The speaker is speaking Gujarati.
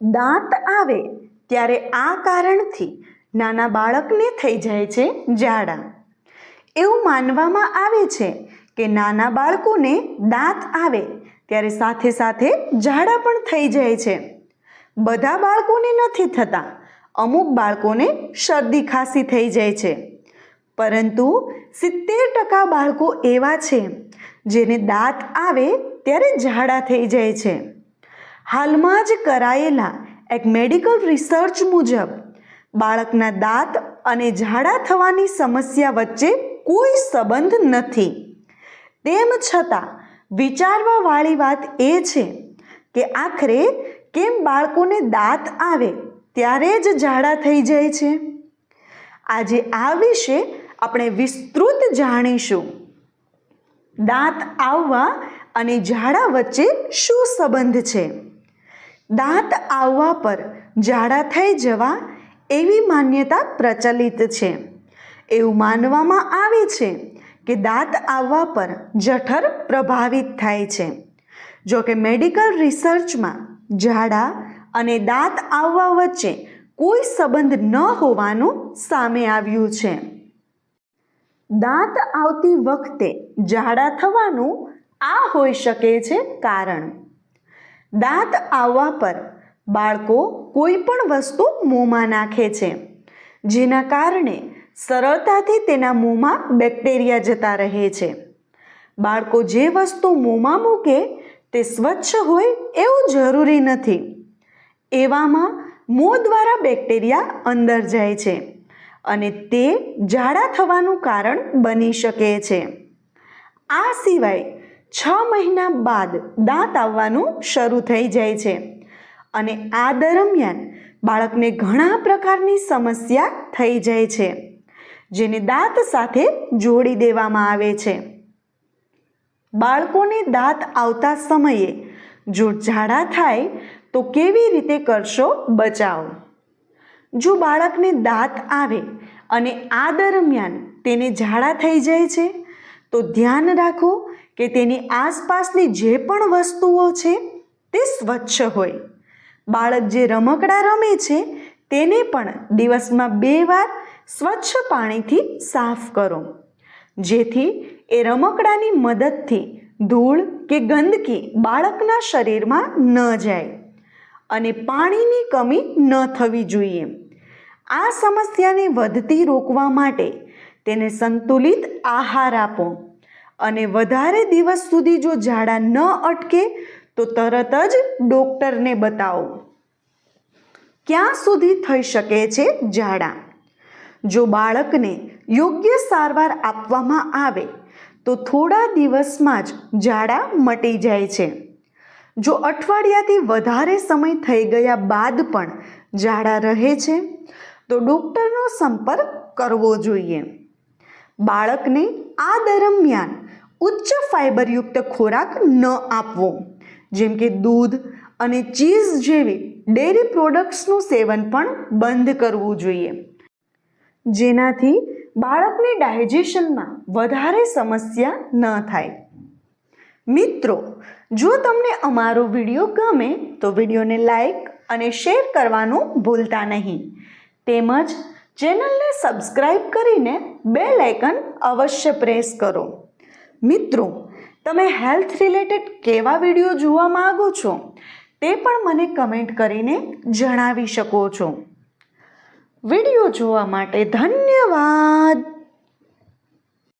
દાંત આવે ત્યારે આ કારણથી નાના બાળકને થઈ જાય છે ઝાડા. એવું માનવામાં આવે છે કે નાના બાળકોને દાંત આવે ત્યારે સાથે સાથે ઝાડા પણ થઈ જાય છે. બધા બાળકોને નથી થતા. અમુક બાળકોને શરદી ખાંસી થઈ જાય છે. પરંતુ સિત્તેર ટકા બાળકો એવા છે જેને દાંત આવે ત્યારે ઝાડા થઈ જાય છે. હાલમાં જ કરાયેલા એક મેડિકલ રિસર્ચ મુજબ, બાળકના દાંત અને ઝાડા થવાની સમસ્યા વચ્ચે કોઈ સંબંધ નથી. તેમ છતાં, વિચારવાવાળી વાત એ છે કે આખરે કેમ બાળકોને દાંત આવે ત્યારે જ ઝાડા થઈ જાય છે? આજે આ વિશે આપણે વિસ્તૃત જાણીશું. દાંત આવવા અને ઝાડા વચ્ચે શું સંબંધ છે? દાંત આવવા પર ઝાડા થઈ જવા એવી માન્યતા પ્રચલિત છે. એવું માનવામાં આવે છે કે દાંત આવવા પર જઠર પ્રભાવિત થાય છે. જો કે મેડિકલ રિસર્ચમાં ઝાડા અને દાંત આવવા વચ્ચે કોઈ સંબંધ ન હોવાનું સામે આવ્યું છે. દાંત આવતી વખતે ઝાડા થવાનું આ હોઈ શકે છે કારણ. દાંત આવવા પર બાળકો કોઈ પણ વસ્તુ મોંમાં નાખે છે. જેના કારણે સરળતાથી તેના મોંમાં બેક્ટેરિયા જતા રહે છે. બાળકો જે વસ્તુ મોંમાં મૂકે તે સ્વચ્છ હોય એવું જરૂરી નથી. એવામાં મોં દ્વારા બેક્ટેરિયા અંદર જાય છે અને તે ઝાડા થવાનું કારણ બની શકે છે. આ સિવાય છ મહિના બાદ દાંત આવવાનું શરૂ થઈ જાય છે. અને આ દરમિયાન બાળકને ઘણા પ્રકારની સમસ્યા થઈ જાય છે, જેને દાંત સાથે જોડી દેવામાં આવે છે. બાળકોને દાંત આવતા સમયે જો ઝાડા થાય, તો કેવી રીતે કરશો બચાવ? જો બાળકને દાંત આવે અને આ દરમિયાન તેને ઝાડા થઈ જાય છે, તો ધ્યાન રાખો કે તેની આસપાસની જે પણ વસ્તુઓ છે તે સ્વચ્છ હોય. બાળક જે રમકડા રમે છે, તેને પણ દિવસમાં બે વાર સ્વચ્છ પાણીથી સાફ કરો. જેથી એ રમકડાની મદદથી ધૂળ કે ગંદકી બાળકના શરીરમાં ન જાય અને પાણીની કમી ન થવી જોઈએ. આ સમસ્યાને વધતી રોકવા માટે તેને સંતુલિત આહાર આપો. અને વધારે દિવસ સુધી જો ઝાડા ન અટકે, તો તરત જ ડોક્ટરને બતાવો. ક્યાં સુધી થઈ શકે છે ઝાડા? જો બાળકને યોગ્ય સારવાર આપવામાં આવે, તો થોડા દિવસમાં જ ઝાડા મટી જાય છે. જો અઠવાડિયાથી વધારે સમય થઈ ગયા બાદ પણ ઝાડા રહે છે, તો ડૉક્ટરનો સંપર્ક કરવો જોઈએ. બાળકને આ દરમિયાન ઉચ્ચ ફાઇબરયુક્ત ખોરાક ન આપવો. જેમ કે દૂધ અને ચીઝ જેવી ડેરી પ્રોડક્ટ્સનું સેવન પણ બંધ કરવું જોઈએ. જેનાથી બાળકને ડાયજેશનમાં વધારે સમસ્યા ન થાય. મિત્રો, જો તમને અમારો વીડિયો ગમે તો વિડીયોને લાઈક અને શેર કરવાનું ભૂલતા નહીં. તેમજ ચેનલને સબસ્ક્રાઈબ કરીને બે લાઇકન અવશ્ય પ્રેસ કરો. મિત્રો, તમે હેલ્થ રિલેટેડ કેવા વીડિયો જોવા માગો છો તે પણ મને કમેન્ટ કરીને જણાવી શકો છો. વીડિયો જોવા માટે ધન્યવાદ!